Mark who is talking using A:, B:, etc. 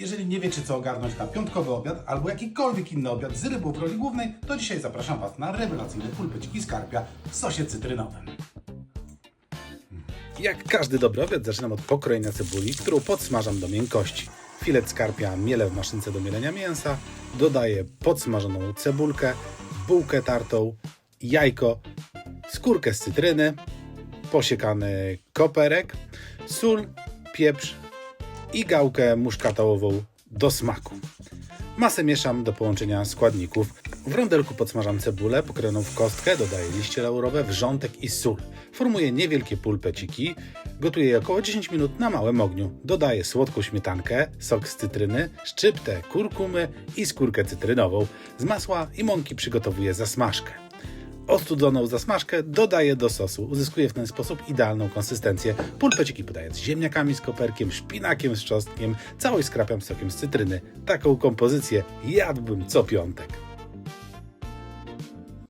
A: Jeżeli nie wiecie co ogarnąć na piątkowy obiad albo jakikolwiek inny obiad z rybą w roli głównej, to dzisiaj zapraszam Was na rewelacyjne pulpeciki skarpia w sosie cytrynowym. Jak każdy dobry obiad zaczynam od pokrojenia cebuli, którą podsmażam do miękkości. Filet skarpia mielę w maszynce do mielenia mięsa, dodaję podsmażoną cebulkę, bułkę tartą, jajko, skórkę z cytryny, posiekany koperek, sól, pieprz i gałkę muszkatołową do smaku. Masę mieszam do połączenia składników. W rondelku podsmażam cebulę pokrojoną w kostkę, dodaję liście laurowe, wrzątek i sól. Formuję niewielkie pulpeciki, gotuję je około 10 minut na małym ogniu. Dodaję słodką śmietankę, sok z cytryny, szczyptę kurkumy i skórkę cytrynową. Z masła i mąki przygotowuję zasmażkę. Ostudzoną zasmażkę dodaję do sosu. Uzyskuję w ten sposób idealną konsystencję. Pulpeciki podaję z ziemniakami z koperkiem, szpinakiem z czosnkiem, całość skrapiam sokiem z cytryny. Taką kompozycję jadłbym co piątek.